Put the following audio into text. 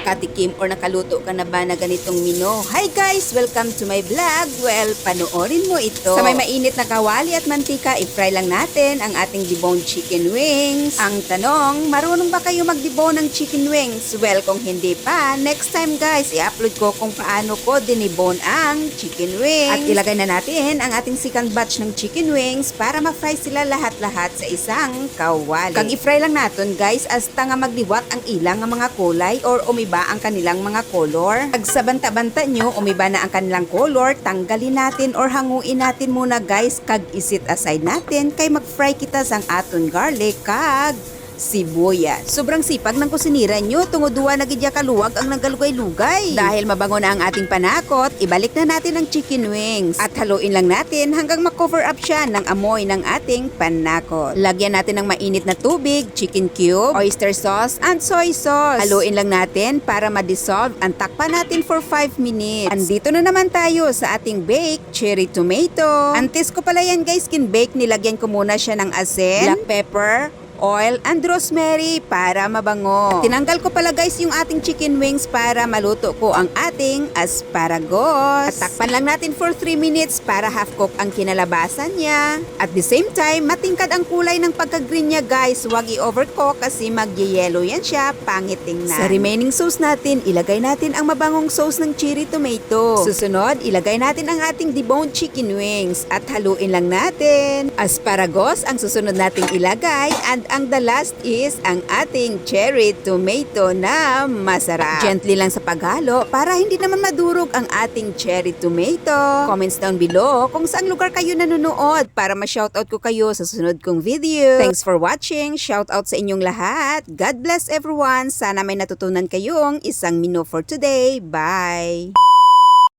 nakatikim or nakaluto ka na ba na ganitong mino? Hi guys! Welcome to my vlog. Well, panoorin mo ito. Sa may mainit na kawali at mantika, i-fry lang natin ang ating deboned chicken wings. Ang tanong, marunong ba kayo mag-debone ng chicken wings? Well, kung hindi pa, next time guys, i-upload ko kung paano ko dinibone ang chicken wings. At ilagay na natin ang ating second batch ng chicken wings para ma-fry sila lahat-lahat sa isang kawali. Kag i-fry lang natin guys, hasta nga magliwat ang ilang nga mga kulay or umiba ang kanilang mga color. Pag sa banta-banta nyo, umiba na ang kanilang color, tanggalin natin or hanguin natin muna guys, kag isit aside natin kay mag-fry kita sang aton garlic kag sibuyas. Sobrang sipag ng kusinira nyo, tungod duwa na gidya kaluwag ang nanggalugay-lugay. Dahil mabango na ang ating panakot, ibalik na natin ang chicken wings at haluin lang natin hanggang makover up siya ng amoy ng ating panakot. Lagyan natin ng mainit na tubig, chicken cube, oyster sauce, and soy sauce. Haluin lang natin para ma-dissolve ang takpan natin for 5 minutes. Andito na naman tayo sa ating baked cherry tomato. Antes ko pala yan guys, kin-bake, nilagyan ko muna siya ng asin, black pepper, oil, and rosemary para mabango. Tinanggal ko pala guys yung ating chicken wings para maluto ko ang ating asparagus. At takpan lang natin for 3 minutes para half cook ang kinalabasan niya. At the same time, matingkad ang kulay ng pagka-green niya guys. Huwag i-overcook kasi mag-yellow yan siya, pangit tingnan. Sa remaining sauce natin, ilagay natin ang mabangong sauce ng cherry tomato. Susunod, ilagay natin ang ating deboned chicken wings at haluin lang natin. Asparagus ang susunod nating ilagay and ang the last is ang ating cherry tomato na masarap. Gently lang sa paghalo para hindi naman madurog ang ating cherry tomato. Comments down below kung saan lugar kayo nanonood para ma-shoutout ko kayo sa susunod kong video. Thanks for watching. Shoutout sa inyong lahat. God bless everyone. Sana may natutunan kayong isang menu for today. Bye!